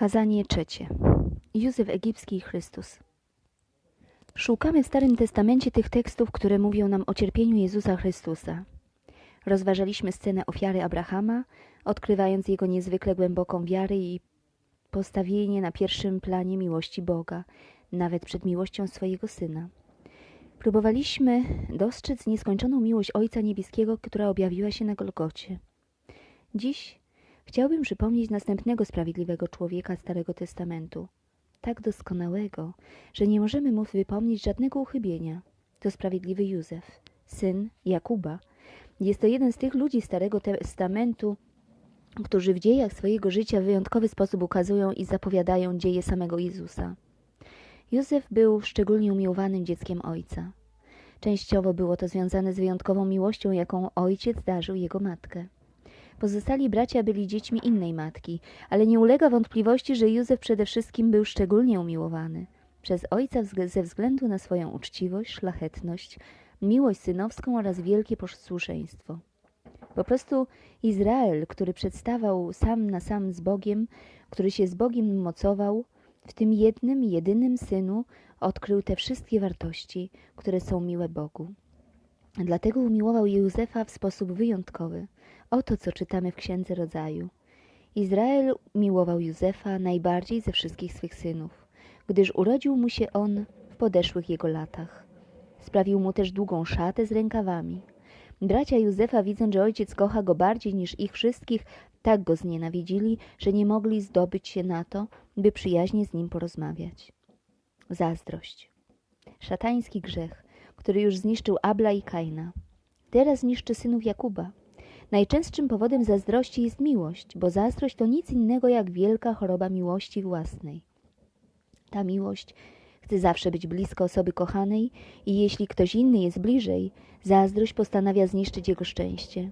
Kazanie trzecie. Józef Egipski i Chrystus. Szukamy w Starym Testamencie tych tekstów, które mówią nam o cierpieniu Jezusa Chrystusa. Rozważaliśmy scenę ofiary Abrahama, odkrywając jego niezwykle głęboką wiarę i postawienie na pierwszym planie miłości Boga, nawet przed miłością swojego Syna. Próbowaliśmy dostrzec nieskończoną miłość Ojca Niebieskiego, która objawiła się na Golgocie. Dziś Chciałbym przypomnieć następnego sprawiedliwego człowieka Starego Testamentu, tak doskonałego, że nie możemy mu wypomnieć żadnego uchybienia. To sprawiedliwy Józef, syn Jakuba. Jest to jeden z tych ludzi Starego Testamentu, którzy w dziejach swojego życia w wyjątkowy sposób ukazują i zapowiadają dzieje samego Jezusa. Józef był szczególnie umiłowanym dzieckiem ojca. Częściowo było to związane z wyjątkową miłością, jaką ojciec darzył jego matkę. Pozostali bracia byli dziećmi innej matki, ale nie ulega wątpliwości, że Józef przede wszystkim był szczególnie umiłowany przez ojca ze względu na swoją uczciwość, szlachetność, miłość synowską oraz wielkie posłuszeństwo. Po prostu Izrael, który przedstawał sam na sam z Bogiem, który się z Bogiem mocował, w tym jednym, jedynym synu odkrył te wszystkie wartości, które są miłe Bogu. Dlatego umiłował Józefa w sposób wyjątkowy. Oto co czytamy w Księdze Rodzaju. Izrael miłował Józefa najbardziej ze wszystkich swych synów, gdyż urodził mu się on w podeszłych jego latach. Sprawił mu też długą szatę z rękawami. Bracia Józefa, widząc, że ojciec kocha go bardziej niż ich wszystkich, tak go znienawidzili, że nie mogli zdobyć się na to, by przyjaźnie z nim porozmawiać. Zazdrość. Szatański grzech, który już zniszczył Abla i Kaina. Teraz niszczy synów Jakuba. Najczęstszym powodem zazdrości jest miłość, bo zazdrość to nic innego jak wielka choroba miłości własnej. Ta miłość chce zawsze być blisko osoby kochanej i jeśli ktoś inny jest bliżej, zazdrość postanawia zniszczyć jego szczęście.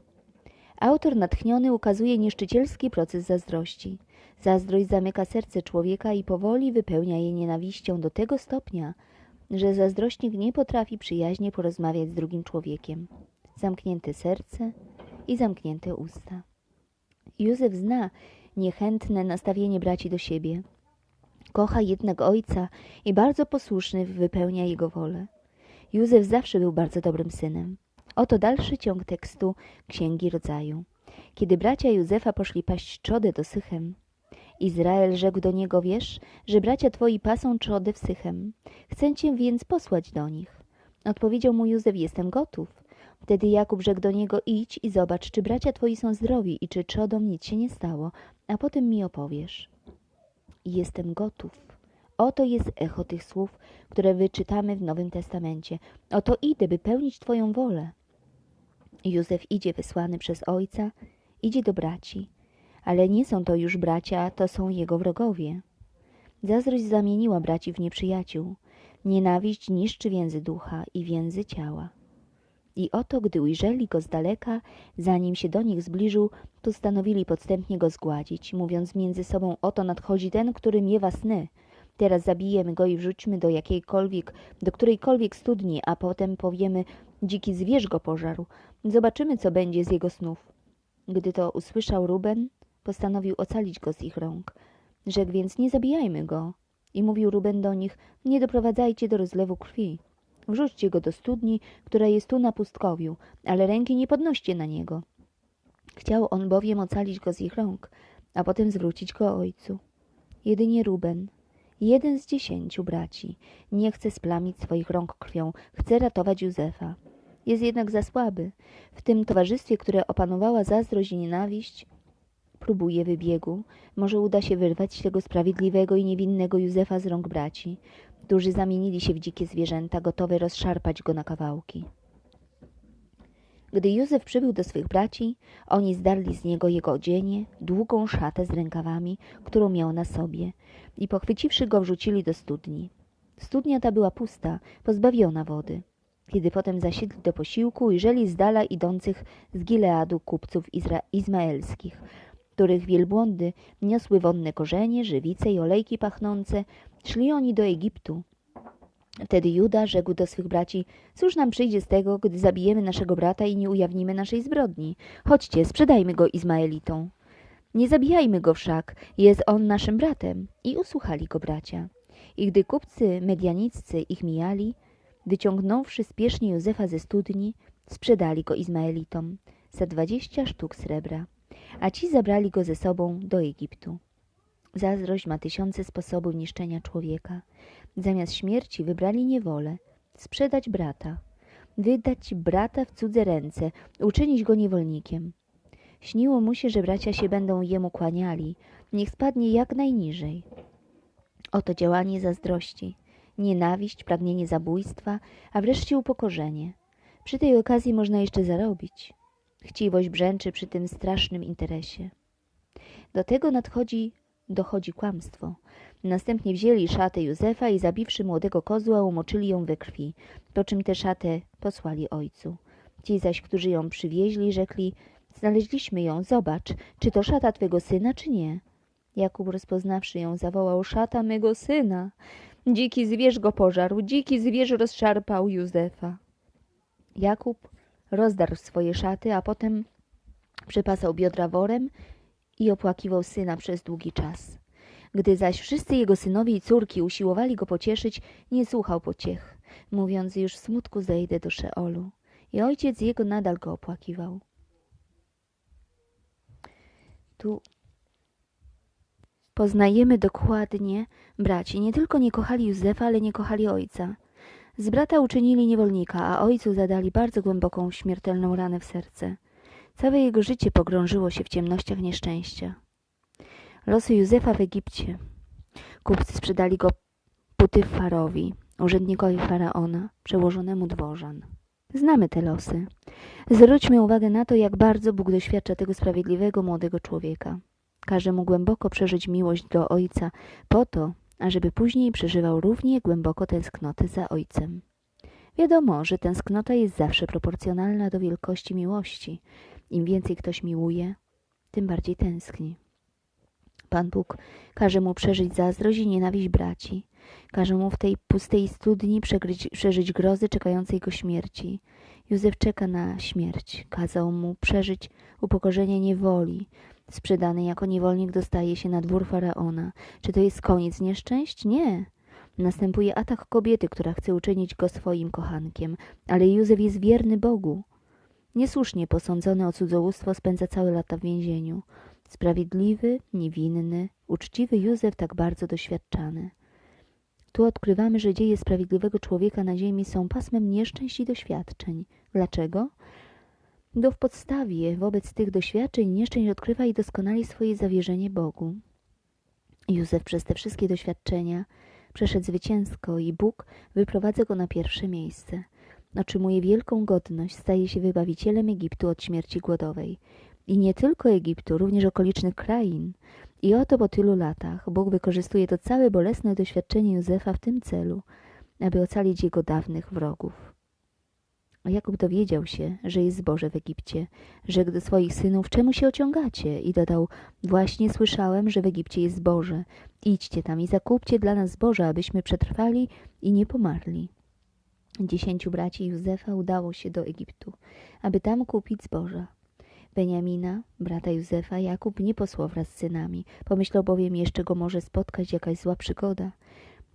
Autor natchniony ukazuje niszczycielski proces zazdrości. Zazdrość zamyka serce człowieka i powoli wypełnia je nienawiścią do tego stopnia, że zazdrośnik nie potrafi przyjaźnie porozmawiać z drugim człowiekiem. Zamknięte serce i zamknięte usta. Józef zna niechętne nastawienie braci do siebie. Kocha jednak ojca i bardzo posłuszny wypełnia jego wolę. Józef zawsze był bardzo dobrym synem. Oto dalszy ciąg tekstu Księgi Rodzaju. Kiedy bracia Józefa poszli paść czodę do Sychem, Izrael rzekł do niego, wiesz, że bracia twoi pasą trzodę w Sychem. Chcę cię więc posłać do nich. Odpowiedział mu Józef, jestem gotów. Wtedy Jakub rzekł do niego, idź i zobacz, czy bracia twoi są zdrowi i czy trzodom nic się nie stało, a potem mi opowiesz. Jestem gotów. Oto jest echo tych słów, które wyczytamy w Nowym Testamencie. Oto idę, by pełnić Twoją wolę. Józef idzie wysłany przez ojca, idzie do braci, ale nie są to już bracia, to są jego wrogowie. Zazdrość zamieniła braci w nieprzyjaciół. Nienawiść niszczy więzy ducha i więzy ciała. I oto, gdy ujrzeli go z daleka, zanim się do nich zbliżył, postanowili podstępnie go zgładzić, mówiąc między sobą, oto nadchodzi ten, który miewa sny. Teraz zabijemy go i wrzućmy do jakiejkolwiek, do którejkolwiek studni, a potem powiemy, dziki zwierz go pożarł. Zobaczymy, co będzie z jego snów. Gdy to usłyszał Ruben, postanowił ocalić go z ich rąk. Rzekł więc, nie zabijajmy go. I mówił Ruben do nich, nie doprowadzajcie do rozlewu krwi. Wrzućcie go do studni, która jest tu na pustkowiu, ale ręki nie podnoście na niego. Chciał on bowiem ocalić go z ich rąk, a potem zwrócić go ojcu. Jedynie Ruben, jeden z dziesięciu braci, nie chce splamić swoich rąk krwią, chce ratować Józefa. Jest jednak za słaby. W tym towarzystwie, które opanowała zazdrość i nienawiść, próbuje wybiegu. Może uda się wyrwać tego sprawiedliwego i niewinnego Józefa z rąk braci którzy zamienili się w dzikie zwierzęta, gotowe rozszarpać go na kawałki. Gdy Józef przybył do swych braci, oni zdarli z niego jego odzienie, długą szatę z rękawami, którą miał na sobie i pochwyciwszy go wrzucili do studni. Studnia ta była pusta, pozbawiona wody. Kiedy potem zasiedli do posiłku, ujrzeli z dala idących z Gileadu kupców izra- izmaelskich, których wielbłądy niosły wonne korzenie, żywice i olejki pachnące, szli oni do Egiptu. Wtedy Juda rzekł do swych braci, cóż nam przyjdzie z tego, gdy zabijemy naszego brata i nie ujawnimy naszej zbrodni? Chodźcie, sprzedajmy go Izmaelitom. Nie zabijajmy go wszak, jest on naszym bratem. I usłuchali go bracia. I gdy kupcy medianiccy ich mijali, wyciągnąwszy spiesznie Józefa ze studni, sprzedali go Izmaelitom za dwadzieścia sztuk srebra, a ci zabrali go ze sobą do Egiptu. Zazdrość ma tysiące sposobów niszczenia człowieka. Zamiast śmierci wybrali niewolę, sprzedać brata, wydać brata w cudze ręce, uczynić go niewolnikiem. Śniło mu się, że bracia się będą jemu kłaniali, niech spadnie jak najniżej. Oto działanie zazdrości, nienawiść, pragnienie zabójstwa, a wreszcie upokorzenie. Przy tej okazji można jeszcze zarobić. Chciwość brzęczy przy tym strasznym interesie. Do tego nadchodzi, dochodzi kłamstwo. Następnie wzięli szatę Józefa i zabiwszy młodego kozła, umoczyli ją we krwi, po czym tę szatę posłali ojcu. Ci zaś, którzy ją przywieźli, rzekli, znaleźliśmy ją, zobacz, czy to szata twego syna, czy nie. Jakub rozpoznawszy ją, zawołał, szata mego syna. Dziki zwierz go pożarł, dziki zwierz rozszarpał Józefa. Jakub rozdarł swoje szaty, a potem przepasał biodra worem i opłakiwał syna przez długi czas. Gdy zaś wszyscy jego synowie i córki usiłowali go pocieszyć, nie słuchał pociech, mówiąc już w smutku zejdę do Szeolu. I ojciec jego nadal go opłakiwał. Tu poznajemy dokładnie, braci nie tylko nie kochali Józefa, ale nie kochali ojca. Z brata uczynili niewolnika, a ojcu zadali bardzo głęboką, śmiertelną ranę w serce. Całe jego życie pogrążyło się w ciemnościach nieszczęścia. Losy Józefa w Egipcie. Kupcy sprzedali go Putyfarowi, urzędnikowi faraona, przełożonemu dworzan. Znamy te losy. Zwróćmy uwagę na to, jak bardzo Bóg doświadcza tego sprawiedliwego młodego człowieka. Każe mu głęboko przeżyć miłość do ojca, po to, ażeby później przeżywał równie głęboko tęsknotę za ojcem. Wiadomo, że tęsknota jest zawsze proporcjonalna do wielkości miłości. Im więcej ktoś miłuje, tym bardziej tęskni. Pan Bóg każe mu przeżyć zazdrość i nienawiść braci. Każe mu w tej pustej studni przegryć, przeżyć grozy czekającej go śmierci. Józef czeka na śmierć. Kazał mu przeżyć upokorzenie niewoli. Sprzedany jako niewolnik dostaje się na dwór faraona. Czy to jest koniec nieszczęść? Nie. Następuje atak kobiety, która chce uczynić go swoim kochankiem, ale Józef jest wierny Bogu. Niesłusznie posądzony o cudzołóstwo spędza całe lata w więzieniu. Sprawiedliwy, niewinny, uczciwy Józef tak bardzo doświadczany. Tu odkrywamy, że dzieje sprawiedliwego człowieka na ziemi są pasmem nieszczęść i doświadczeń. Dlaczego? Bo w podstawie wobec tych doświadczeń nieszczęść odkrywa i doskonali swoje zawierzenie Bogu. Józef przez te wszystkie doświadczenia przeszedł zwycięsko i Bóg wyprowadza go na pierwsze miejsce. Otrzymuje wielką godność, staje się wybawicielem Egiptu od śmierci głodowej. I nie tylko Egiptu, również okolicznych krain. I oto po tylu latach Bóg wykorzystuje to całe bolesne doświadczenie Józefa w tym celu, aby ocalić jego dawnych wrogów. Jakub dowiedział się, że jest zboże w Egipcie. Rzekł do swoich synów, czemu się ociągacie? I dodał, właśnie słyszałem, że w Egipcie jest zboże. Idźcie tam i zakupcie dla nas zboże, abyśmy przetrwali i nie pomarli. Dziesięciu braci Józefa udało się do Egiptu, aby tam kupić zboża. Beniamina, brata Józefa, Jakub nie posłał wraz z synami. Pomyślał bowiem, jeszcze go może spotkać jakaś zła przygoda.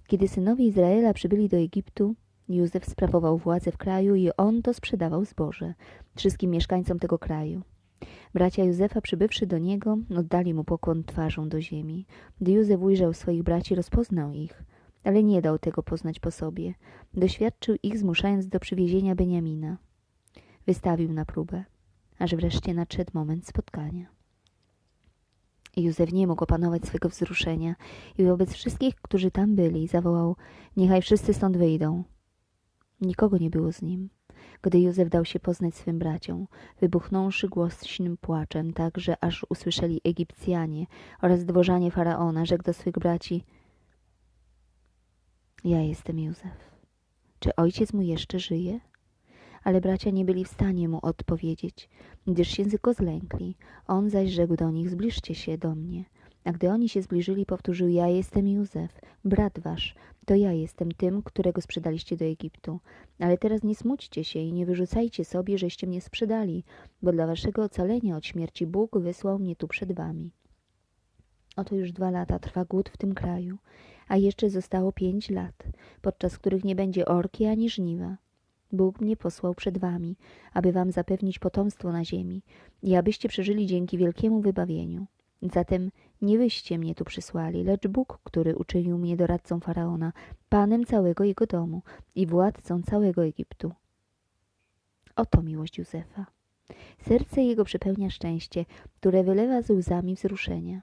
Kiedy synowie Izraela przybyli do Egiptu, Józef sprawował władzę w kraju i on to sprzedawał zboże wszystkim mieszkańcom tego kraju. Bracia Józefa, przybywszy do niego, oddali mu pokłon twarzą do ziemi. Gdy Józef ujrzał swoich braci, rozpoznał ich, ale nie dał tego poznać po sobie. Doświadczył ich, zmuszając do przywiezienia Beniamina. Wystawił na próbę aż wreszcie nadszedł moment spotkania. Józef nie mógł opanować swego wzruszenia i wobec wszystkich, którzy tam byli, zawołał: Niechaj wszyscy stąd wyjdą. Nikogo nie było z nim. Gdy Józef dał się poznać swym braciom, wybuchnąwszy głośnym płaczem, tak że aż usłyszeli Egipcjanie oraz dworzanie faraona, rzekł do swych braci: Ja jestem Józef. Czy ojciec mój jeszcze żyje? ale bracia nie byli w stanie mu odpowiedzieć, gdyż się tylko zlękli. On zaś rzekł do nich, zbliżcie się do mnie. A gdy oni się zbliżyli, powtórzył, ja jestem Józef, brat wasz, to ja jestem tym, którego sprzedaliście do Egiptu. Ale teraz nie smućcie się i nie wyrzucajcie sobie, żeście mnie sprzedali, bo dla waszego ocalenia od śmierci Bóg wysłał mnie tu przed wami. Oto już dwa lata trwa głód w tym kraju, a jeszcze zostało pięć lat, podczas których nie będzie orki ani żniwa. Bóg mnie posłał przed wami, aby wam zapewnić potomstwo na ziemi i abyście przeżyli dzięki wielkiemu wybawieniu. Zatem nie wyście mnie tu przysłali, lecz Bóg, który uczynił mnie doradcą Faraona, panem całego jego domu i władcą całego Egiptu. Oto miłość Józefa. Serce jego przepełnia szczęście, które wylewa z łzami wzruszenia.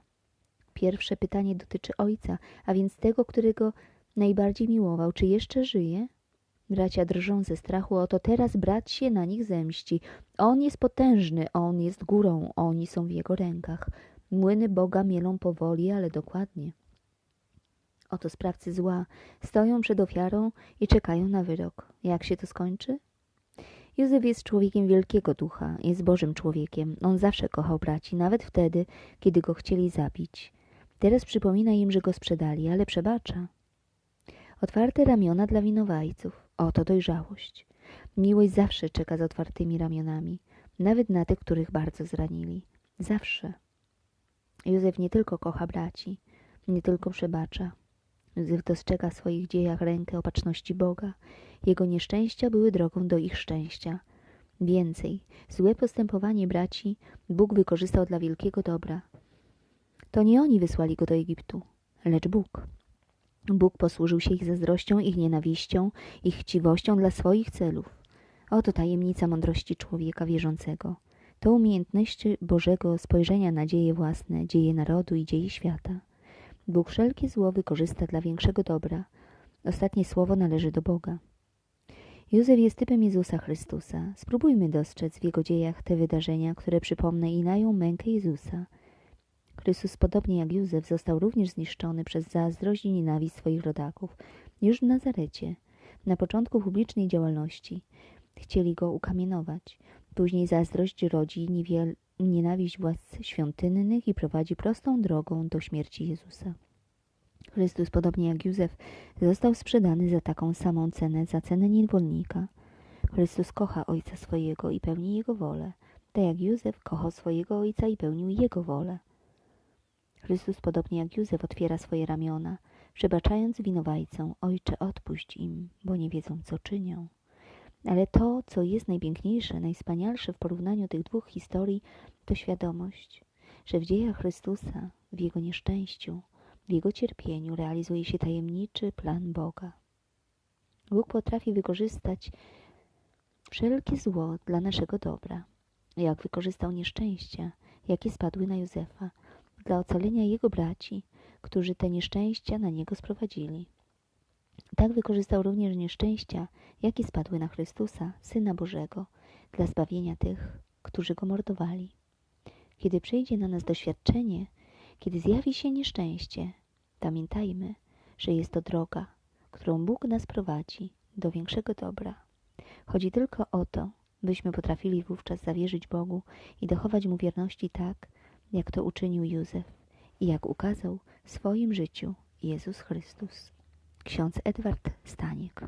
Pierwsze pytanie dotyczy ojca, a więc tego, którego najbardziej miłował. Czy jeszcze żyje? Bracia drżą ze strachu, oto teraz brat się na nich zemści. On jest potężny, on jest górą, oni są w jego rękach. Młyny Boga mielą powoli, ale dokładnie. Oto sprawcy zła stoją przed ofiarą i czekają na wyrok. Jak się to skończy? Józef jest człowiekiem wielkiego ducha, jest Bożym człowiekiem. On zawsze kochał braci, nawet wtedy, kiedy go chcieli zabić. Teraz przypomina im, że go sprzedali, ale przebacza. Otwarte ramiona dla winowajców. Oto dojrzałość. Miłość zawsze czeka z otwartymi ramionami, nawet na tych, których bardzo zranili. Zawsze. Józef nie tylko kocha braci, nie tylko przebacza. Józef dostrzega w swoich dziejach rękę opatrzności Boga. Jego nieszczęścia były drogą do ich szczęścia. Więcej, złe postępowanie braci Bóg wykorzystał dla wielkiego dobra. To nie oni wysłali go do Egiptu, lecz Bóg. Bóg posłużył się ich zazdrością, ich nienawiścią, ich chciwością dla swoich celów. Oto tajemnica mądrości człowieka wierzącego. To umiejętność Bożego spojrzenia na dzieje własne, dzieje narodu i dzieje świata. Bóg wszelkie zło wykorzysta dla większego dobra. Ostatnie słowo należy do Boga. Józef jest typem Jezusa Chrystusa. Spróbujmy dostrzec w jego dziejach te wydarzenia, które przypomnę i nają mękę Jezusa. Chrystus, podobnie jak Józef, został również zniszczony przez zazdrość i nienawiść swoich rodaków. Już w Nazarecie, na początku publicznej działalności, chcieli go ukamienować. Później zazdrość rodzi niewiel, nienawiść władz świątynnych i prowadzi prostą drogą do śmierci Jezusa. Chrystus, podobnie jak Józef, został sprzedany za taką samą cenę, za cenę niewolnika. Chrystus kocha Ojca swojego i pełni Jego wolę, tak jak Józef kochał swojego Ojca i pełnił Jego wolę. Chrystus, podobnie jak Józef, otwiera swoje ramiona, przebaczając winowajcom, Ojcze, odpuść im, bo nie wiedzą, co czynią. Ale to, co jest najpiękniejsze, najwspanialsze w porównaniu tych dwóch historii, to świadomość, że w dziejach Chrystusa, w Jego nieszczęściu, w Jego cierpieniu realizuje się tajemniczy plan Boga. Bóg potrafi wykorzystać wszelkie zło dla naszego dobra. Jak wykorzystał nieszczęścia, jakie spadły na Józefa, dla ocalenia jego braci, którzy te nieszczęścia na niego sprowadzili. Tak wykorzystał również nieszczęścia, jakie spadły na Chrystusa, Syna Bożego, dla zbawienia tych, którzy go mordowali. Kiedy przyjdzie na nas doświadczenie, kiedy zjawi się nieszczęście, pamiętajmy, że jest to droga, którą Bóg nas prowadzi do większego dobra. Chodzi tylko o to, byśmy potrafili wówczas zawierzyć Bogu i dochować Mu wierności tak, jak to uczynił Józef i jak ukazał w swoim życiu Jezus Chrystus. Ksiądz Edward Staniek.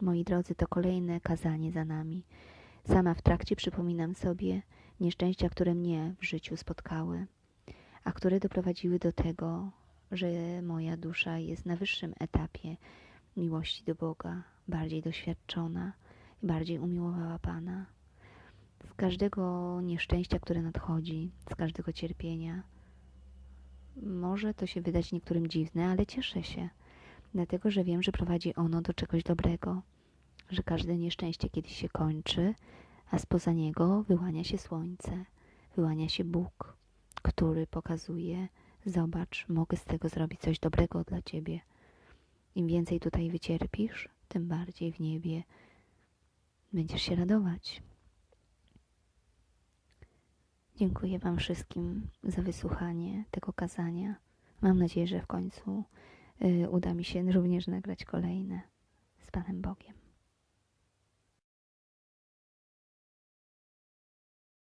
Moi drodzy, to kolejne kazanie za nami. Sama w trakcie przypominam sobie nieszczęścia, które mnie w życiu spotkały, a które doprowadziły do tego, że moja dusza jest na wyższym etapie miłości do Boga, bardziej doświadczona bardziej umiłowała Pana. Z każdego nieszczęścia, które nadchodzi, z każdego cierpienia, może to się wydać niektórym dziwne, ale cieszę się, dlatego że wiem, że prowadzi ono do czegoś dobrego, że każde nieszczęście kiedyś się kończy, a spoza niego wyłania się słońce, wyłania się Bóg, który pokazuje, zobacz, mogę z tego zrobić coś dobrego dla ciebie. Im więcej tutaj wycierpisz, tym bardziej w niebie będziesz się radować. Dziękuję Wam wszystkim za wysłuchanie tego kazania. Mam nadzieję, że w końcu uda mi się również nagrać kolejne z Panem Bogiem.